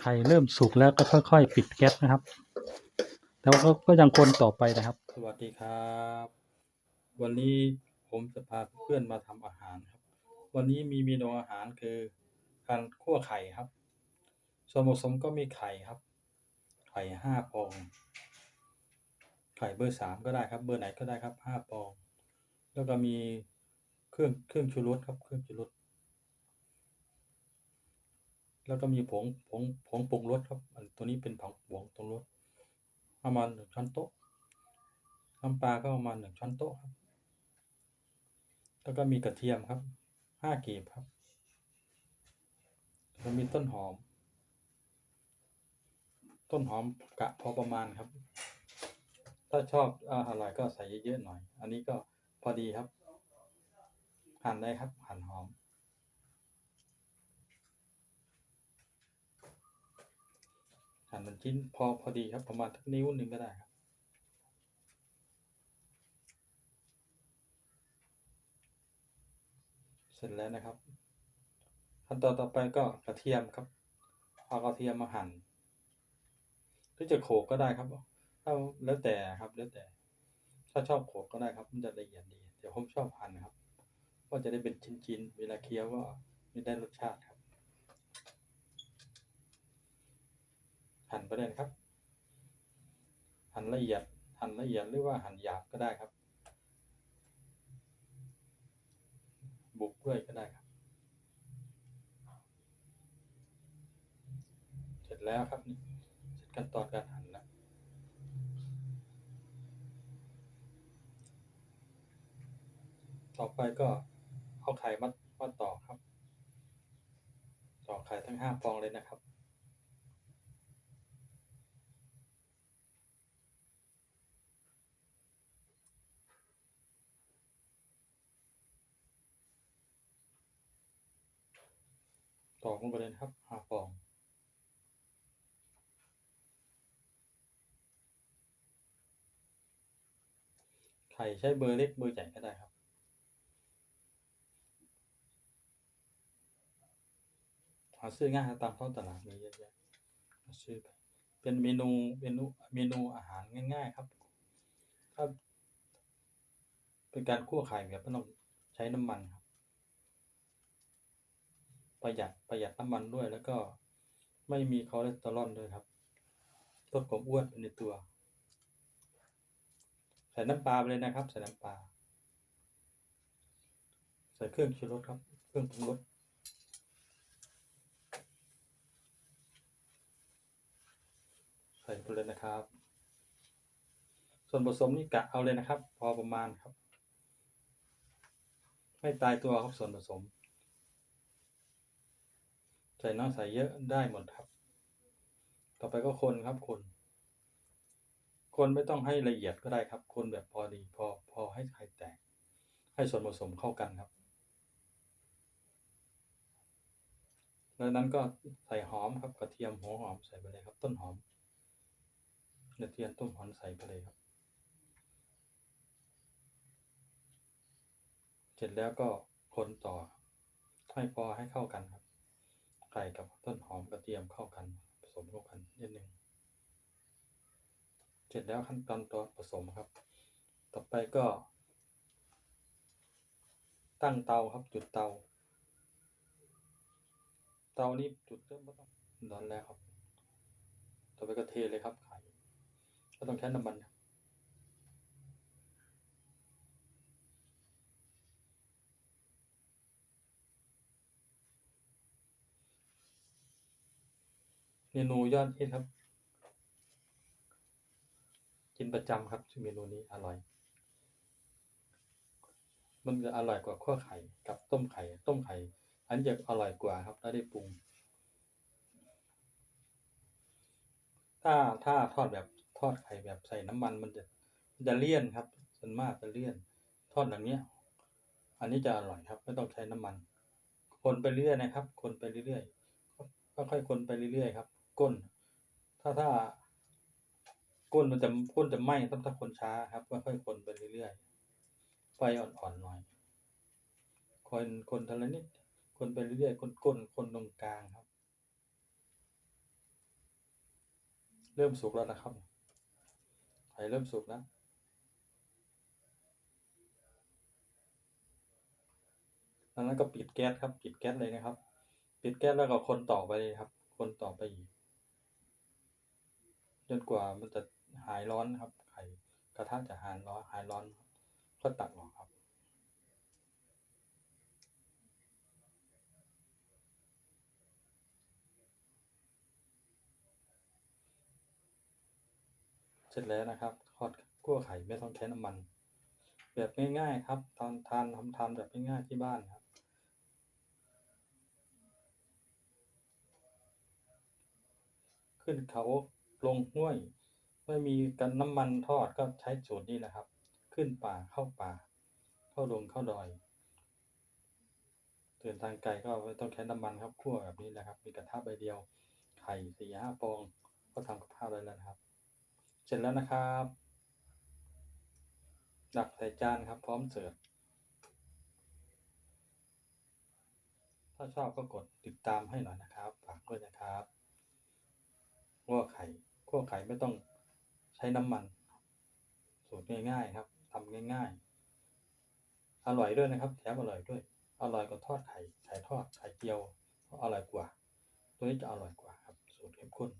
ไข่เริ่มสุกแล้วก็ค่อย ๆ ปิดแก๊สนะครับแต่ว่าก็ก็ยังคนต่อไปนะครับ สวัสดีครับ วันนี้ผมจะพาเพื่อนมาทำอาหารครับ วันนี้มีเมนูอาหารคือการคั่วไข่ครับ ส่วนผสมก็มีไข่ครับ ไข่ห้าฟอง ไข่เบอร์สามก็ได้ครับ เบอร์ไหนก็ได้ครับห้าฟอง แล้วก็มีเครื่องเครื่องชูรสครับ เครื่องชูรส แล้วก็มีผงผงผงปรุงรสครับอันตัวนี้เป็นผงผงปรุงรสประมาณหนึ่งช้อนโต๊ะน้ำปลาก็ประมาณหนึ่งช้อนโต๊ะครับ แล้วก็มีกระเทียมครับห้ากีบครับแล้วมีต้นหอม ต้นหอมกะพอประมาณครับ ถ้าชอบออร่อยก็ใส่เยอะๆหน่อย อันนี้ก็พอดีครับ หั่นได้ครับ หั่นหอม หั่นเป็นชิ้นพอพอดีครับประมาณทักนิ้วหนึ่งก็ได้ครับเสร็จแล้วนะครับ ขั้นตอนต่อไปก็กระเทียมครับเอากระเทียมมาหั่นหรือจะโขลกก็ได้ครับถ้าแล้วแต่ครับแล้วแต่ ถ้าชอบโขลกก็ได้ครับ มันจะละเอียดดีเดี๋ยวผมชอบหั่นครับ ก็จะได้เป็นชิ้นๆเวลาเคี้ยวก็มีได้รสชาติครับ หั่นไปเลยนครับ หั่นละเอียด หั่นละเอียดหรือว่าหั่นหยาบก็ได้ครับ บุกด้วยก็ได้ครับ เสร็จแล้วครับนี่เสร็จขั้นตอนการหั่นแล้วต่อไปก็เอาไข่มามาต่อครับ ต่อไข่ทั้งห้าฟองเลยนะครับ ต่อลงไปเลยนครับหาฟองไข่ใช้เบอร์เล็กเบอร์ใหญ่ก็ได้ครับ หาซื้อง่ายครับตามท้องตลาดมีเยอะแยะหาซื้อไปเป็นเมนูเมนูเมนูอาหารง่าย ๆ ครับถ้าเป็นการคั่วไข่แบบไม่ต้องใช้น้ำมันครับ ประหยัดประหยัดน้ำมันด้วย แล้วก็ไม่มีคอเลสเตอรอลด้วยครับลดความอ้วนในตัว ใส่น้ำปลาไปเลยนะครับ ใส่น้ำปลาใส่เครื่องชูรสครับ เครื่องปรุงรสใส่ไปเลยนะครับ ส่วนผสมนี่กะเอาเลยนะครับ พอประมาณครับ ไม่ตายตัวครับส่วนผสม ใส่น้อยใส่เยอะได้หมดครับ ต่อไปก็คนครับคน คนไม่ต้องให้ละเอียดก็ได้ครับ คนแบบพอดีพอพอให้ไข่แตก ให้ส่วนผสมเข้ากันครับแล้วนั้นก็ใส่หอมครับกระเทียมหัวหอมใส่ไปเลยครับ ต้นหอมกระเทียมต้นหอมใส่ไปเลยครับ เสร็จแล้วก็คนต่อให้พอให้เข้ากันครับ ไก่กับต้นหอมกระเทียมเข้ากัน ผสมเข้ากันนิดนึงเสร็จแล้วขั้นตอนตอนผสมครับ ต่อไปก็ ตั้งเตาครับจุดเตา เตานี้จุดเริ่มต้องร้อนแล้วครับ ต่อไปก็เทเลยครับไข่ก็ต้องใช้น้ำมันครับ เมนูยอดฮิตครับ กินประจำครับเมนูนี้อร่อย มันจะอร่อยกว่าคั่วไข่กับต้มไข่ ต้มไข่ อันนี้จะอร่อยกว่าครับถ้าได้ปรุง ถ้าถ้าทอดแบบทอดไข่แบบใส่น้ำมันมันจะมันจะเลี่ยนครับส่วนมากจะเลี่ยน ทอดอย่างเนี้อันนี้จะอร่อยครับ ไม่ต้องใช้น้ำมัน คนไปเรื่อยนะครับ คนไปเรื่อยๆค่อยๆคนไปเรื่อยๆครับ ก้น ถ้าถ้าก้นมันจะก้นจะไหม้ต้องถ้าคนช้าครับค่อยๆคนไปเรื่อยๆไฟอ่อนๆหน่อย คนคนทีละนิดคนไปเรื่อยๆคนก้นคนตรงกลางครับ เริ่มสุกแล้วนะครับไข่เริ่มสุกแล้วังนั้นก็ปิดแก๊สครับ ปิดแก๊สเลยนะครับ ปิดแก๊สแล้วก็คนต่อไปเลยครับ คนต่อไปอีก จนกว่ามันจะหายร้อนนะครับ ไข่กระทะจะหายร้อนหายร้อนก็ตักออกครับ เสร็จแล้วนะครับทอดคั่วไข่ไม่ต้องใช้น้ำมัน แบบง่ายๆครับทานทานทำทานแบบง่ายๆที่บ้านครับขึ้นเขา ลงห้วย ไม่มีกันน้ำมันทอดก็ใช้สูตรนี้แหละครับ ขึ้นป่าเข้าป่า เข้าดงเข้าดอยเดินทางไกลก็ต้องใช้น้ำมันครับคั่วแบบนี้แหละครับ มีกระทะใบเดียว ไข่สี่ห้าฟอง ก็ทำกับข้าวได้แล้วนะครับ เสร็จแล้วนะครับดักใส่จานครับ พร้อมเสิร์ฟถ้าชอบก็กดติดตามให้หน่อยนะครับ ฝากด้วยนะครับคั่วไข่ คั่วไข่ไม่ต้องใช้น้ำมัน สูตรง่ายๆครับทำง่าย ๆ อร่อยด้วยนะครับแถมอร่อยด้วย อร่อยกว่าทอดไข่ไข่ทอดไข่เจียวอร่อยกว่า ตัวนี้จะอร่อยกว่าครับสูตรเข้มข้น